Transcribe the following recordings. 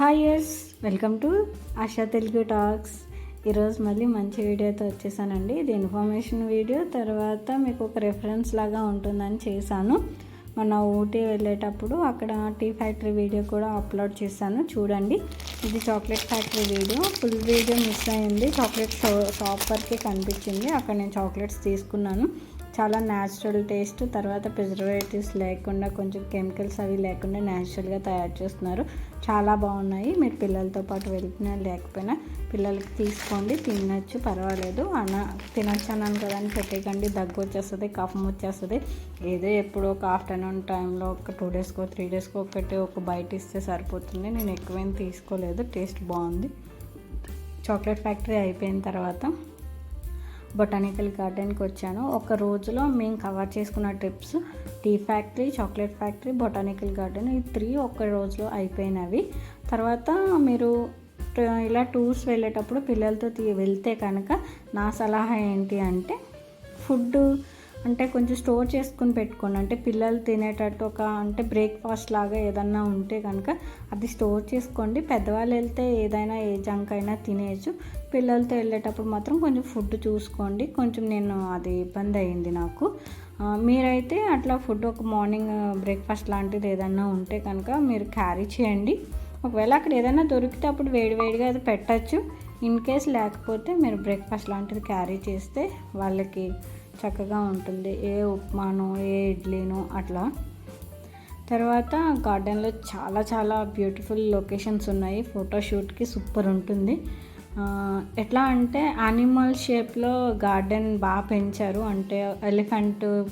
Hi yes welcome to Asha Telugu talks ఈరోజు మళ్ళీ మంచి వీడియోతో వచ్చేసానండి. ఇది ఇన్ఫర్మేషన్ వీడియో తర్వాత మీకు ఒక రెఫరెన్స్ లాగా ఉంటుందని చేశాను. మొన్న ఊటీ వెళ్ళేటప్పుడు అక్కడ టీ ఫ్యాక్టరీ వీడియో కూడా అప్లోడ్ చేశాను. చూడండి. ఇది chocolate factory video full video miss అయింది. చాక్లెట్ షో షాప్ వరకే కనిపించింది. అక్కడ నేను చాక్లెట్స్ తీసుకున్నాను. చాలా న్యాచురల్ టేస్ట్ తర్వాత ప్రిజర్వేటివ్స్ లేకుండా కొంచెం కెమికల్స్ అవి లేకుండా న్యాచురల్గా తయారు చేస్తున్నారు. చాలా బాగున్నాయి. మీరు పిల్లలతో పాటు వెళ్తున్నా లేకపోయినా పిల్లలకి తీసుకోండి తినచ్చు పర్వాలేదు. అన్న తినచ్చు అన్నాను కదా అని పెట్టేయకండి. దగ్గు వచ్చేస్తుంది కఫం వచ్చేస్తుంది ఏదో ఎప్పుడో ఒక ఆఫ్టర్నూన్ టైంలో ఒక టూ డేస్కో త్రీ డేస్కో ఒకటి ఒక బయట ఇస్తే సరిపోతుంది. నేను ఎక్కువేం తీసుకోలేదు. టేస్ట్ బాగుంది. చాక్లెట్ ఫ్యాక్టరీ అయిపోయిన తర్వాత బొటానికల్ గార్డెన్కి వచ్చాను. ఒక రోజులో మేము కవర్ చేసుకున్న trips tea factory chocolate factory botanical garden ఈ త్రీ ఒక్క రోజులో అయిపోయినవి. తర్వాత మీరు ఇలా టూర్స్ వెళ్ళేటప్పుడు పిల్లలతో వెళ్తే కనుక నా సలహా ఏంటి అంటే ఫుడ్ అంటే కొంచెం స్టోర్ చేసుకుని పెట్టుకోండి. అంటే పిల్లలు తినేటట్టు ఒక అంటే బ్రేక్ఫాస్ట్ లాగా ఏదన్నా ఉంటే కనుక అది స్టోర్ చేసుకోండి. పెద్దవాళ్ళు వెళ్తే ఏదైనా ఏ జంక్ అయినా తినేయచ్చు. పిల్లలతో వెళ్ళేటప్పుడు మాత్రం కొంచెం ఫుడ్ చూసుకోండి. కొంచెం నేను అది ఇబ్బంది అయింది నాకు. మీరైతే అట్లా ఫుడ్ ఒక మార్నింగ్ బ్రేక్ఫాస్ట్ లాంటిది ఏదన్నా ఉంటే కనుక మీరు క్యారీ చేయండి. ఒకవేళ అక్కడ ఏదైనా దొరికితే అప్పుడు వేడివేడిగా అది పెట్టచ్చు. ఇన్ కేస్ లేకపోతే మీరు బ్రేక్ఫాస్ట్ లాంటిది క్యారీ చేస్తే వాళ్ళకి చక్కగా ఉంటుంది. ఏ ఉప్మానో ఏ ఇడ్లీనో అట్లా. తర్వాత గార్డెన్లో చాలా చాలా బ్యూటిఫుల్ లొకేషన్స్ ఉన్నాయి. ఫోటోషూట్కి సూపర్ ఉంటుంది. ఎట్లా అంటే యానిమల్ షేప్లో గార్డెన్ బాగా పెంచారు. అంటే ఎలిఫెంట్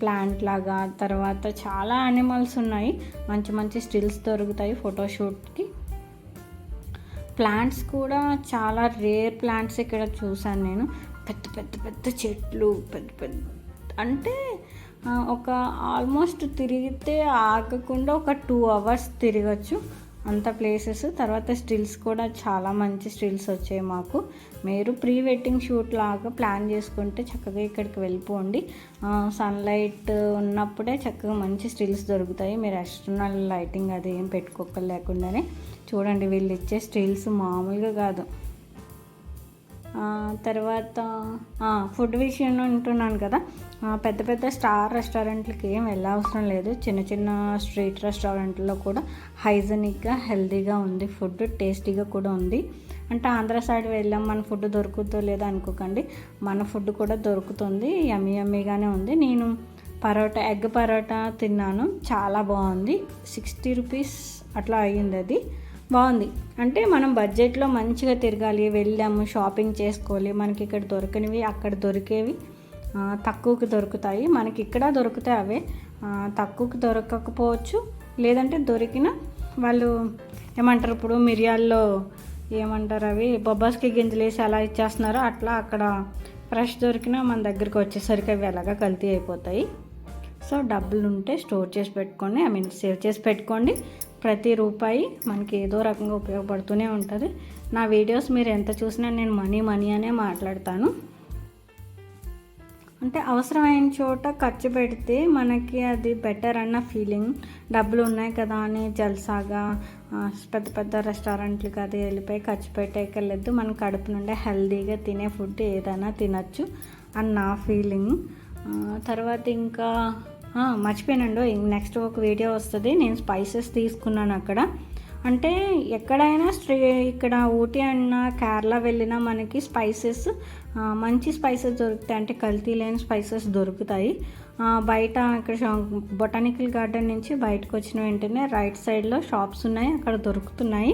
ప్లాంట్ లాగా. తర్వాత చాలా యానిమల్స్ ఉన్నాయి. మంచి మంచి స్టిల్స్ దొరుకుతాయి ఫోటోషూట్కి ప్లాంట్స్ కూడా చాలా రేర్ ప్లాంట్స్ ఇక్కడ చూసాను నేను. పెద్ద పెద్ద పెద్ద చెట్లు పెద్ద పెద్ద అంటే ఒక ఆల్మోస్ట్ తిరిగితే ఆగకుండా ఒక టూ అవర్స్ తిరగచ్చు. అంత ప్లేసెస్ తర్వాత స్టిల్స్ కూడా చాలా మంచి స్టిల్స్ వచ్చాయి మాకు. మీరు ప్రీ వెడ్డింగ్ షూట్ లాగా ప్లాన్ చేసుకుంటే చక్కగా ఇక్కడికి వెళ్ళిపోండి. సన్లైట్ ఉన్నప్పుడే చక్కగా మంచి స్టిల్స్ దొరుకుతాయి. మీరు ఎక్స్టర్నల్ లైటింగ్ అది ఏం పెట్టుకోక లేకుండానే చూడండి వీళ్ళు ఇచ్చే స్టిల్స్ మామూలుగా కాదు. తర్వాత ఫుడ్ విషయంలో ఉంటున్నాను కదా. పెద్ద పెద్ద స్టార్ రెస్టారెంట్లకి ఏం వెళ్ళవసరం లేదు. చిన్న చిన్న స్ట్రీట్ రెస్టారెంట్లో కూడా హైజెనిక్గా హెల్తీగా ఉంది ఫుడ్ టేస్టీగా కూడా ఉంది. అంటే ఆంధ్ర సైడ్ వెళ్ళాం మన ఫుడ్ దొరుకుతుందో లేదో అనుకోకండి. మన ఫుడ్ కూడా దొరుకుతుంది యమ్మీ యమ్మీగానే ఉంది. నేను పరోటా ఎగ్ పరోటా తిన్నాను చాలా బాగుంది. సిక్స్టీ రూపీస్ అట్లా అయ్యింది అది. బాగుంది. అంటే మనం బడ్జెట్లో మంచిగా తిరగాలి వెళ్ళాము షాపింగ్ చేసుకోవాలి. మనకి ఇక్కడ దొరకనివి అక్కడ దొరికేవి తక్కువకి దొరుకుతాయి. మనకి ఇక్కడ దొరుకుతాయి అవే. తక్కువకి దొరకకపోవచ్చు. లేదంటే దొరికిన వాళ్ళు ఏమంటారు ఇప్పుడు మిరియాల్లో ఏమంటారు అవి? బొబ్బాస్కి గింజలు వేసి అలా ఇచ్చేస్తున్నారో అట్లా అక్కడ ఫ్రెష్ దొరికినా మన దగ్గరికి వచ్చేసరికి అవి ఎలాగా కల్తీ అయిపోతాయి. సో డబ్బులు ఉంటే స్టోర్ చేసి పెట్టుకోండి. ఐ మీన్ సేవ్ చేసి పెట్టుకోండి. ప్రతి రూపాయి మనకి ఏదో రకంగా ఉపయోగపడుతూనే ఉంటుంది. నా వీడియోస్ మీరు ఎంత చూసినా నేను మనీ మనీ అనే మాట్లాడతాను. అంటే అవసరమైన చోట ఖర్చు పెడితే మనకి అది బెటర్ అన్న ఫీలింగ్ డబ్బులు ఉన్నాయి కదా అని జల్సాగా పెద్ద పెద్ద రెస్టారెంట్లకి అది వెళ్ళిపోయి ఖర్చు పెట్టేయక్కర్లేదు మన కడుపు నుండే హెల్తీగా తినే ఫుడ్ ఏదైనా తినచ్చు అని నా ఫీలింగ్ తర్వాత ఇంకా మర్చిపోయానండి నెక్స్ట్ ఒక వీడియో వస్తుంది. నేను స్పైసెస్ తీసుకున్నాను అక్కడ. అంటే ఎక్కడైనా స్ట్రీ ఇక్కడ ఊటీ అన్న కేరళ వెళ్ళినా మనకి స్పైసెస్ మంచి స్పైసెస్ దొరుకుతాయి. అంటే కల్తీ లేని స్పైసెస్ దొరుకుతాయి. బయట ఇక్కడ బొటానికల్ గార్డెన్ నుంచి బయటకు వచ్చిన వెంటనే రైట్ సైడ్లో షాప్స్ ఉన్నాయి. అక్కడ దొరుకుతున్నాయి.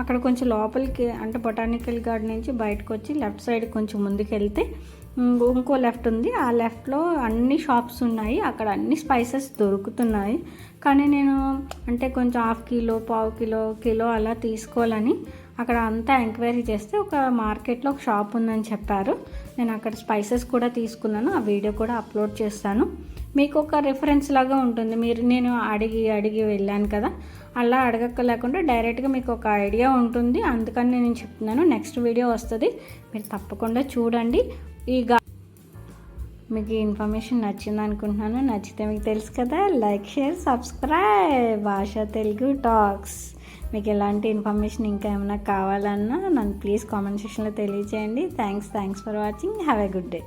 అక్కడ కొంచెం లోపలికి అంటే బొటానికల్ గార్డెన్ నుంచి బయటకు వచ్చి లెఫ్ట్ సైడ్ కొంచెం ముందుకు వెళ్తే ఇంకో లెఫ్ట్ ఉంది. ఆ లెఫ్ట్లో అన్ని షాప్స్ ఉన్నాయి. అక్కడ అన్ని స్పైసెస్ దొరుకుతున్నాయి. కానీ నేను అంటే కొంచెం హాఫ్ కిలో పావు కిలో కిలో అలా తీసుకోవాలని అక్కడ అంతా ఎంక్వైరీ చేస్తే ఒక మార్కెట్లో ఒక షాప్ ఉందని చెప్పారు. నేను అక్కడ స్పైసెస్ కూడా తీసుకున్నాను. ఆ వీడియో కూడా అప్లోడ్ చేస్తాను. మీకు ఒక రిఫరెన్స్ లాగా ఉంటుంది. మీరు నేను అడిగి అడిగి వెళ్ళాను కదా. అలా అడగక్క లేకుండా డైరెక్ట్గా మీకు ఒక ఐడియా ఉంటుంది. అందుకని నేను చెప్తున్నాను. నెక్స్ట్ వీడియో వస్తుంది. మీరు తప్పకుండా చూడండి. ఈ గా మీకు ఈ ఇన్ఫర్మేషన్ నచ్చింది అనుకుంటున్నాను. నచ్చితే మీకు తెలుసు కదా లైక్ షేర్ సబ్స్క్రైబ్. భాష తెలుగు టాక్స్. మీకు ఎలాంటి ఇన్ఫర్మేషన్ ఇంకా ఏమైనా కావాలన్నా నన్ను ప్లీజ్ కామెంట్ సెక్షన్లో తెలియజేయండి. Thanks thanks for watching. Have a good day.